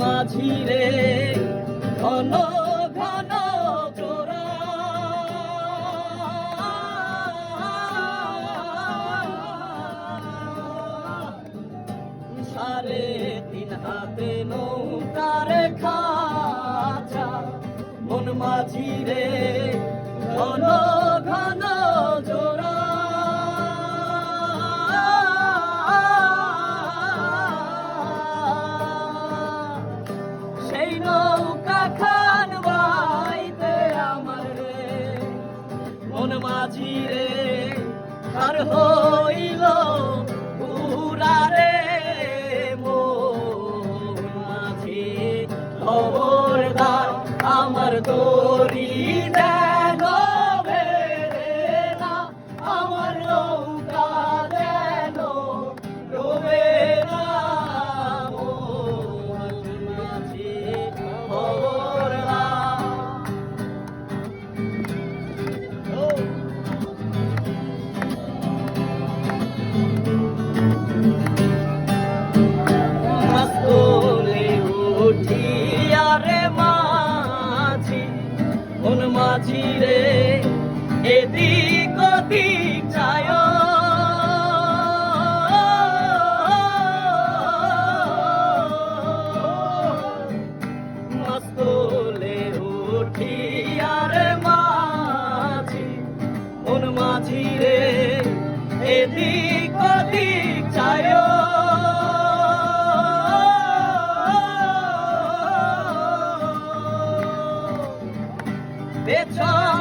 মাঝিরে ঘন ঘন চোরা সারে তিন হাতে নৌকার খাচা মন মাঝিরে ঘন আধার হইল উড়ারে মোর মাঝে। খবরদার আমার দড়ি মাঝিরে পেছন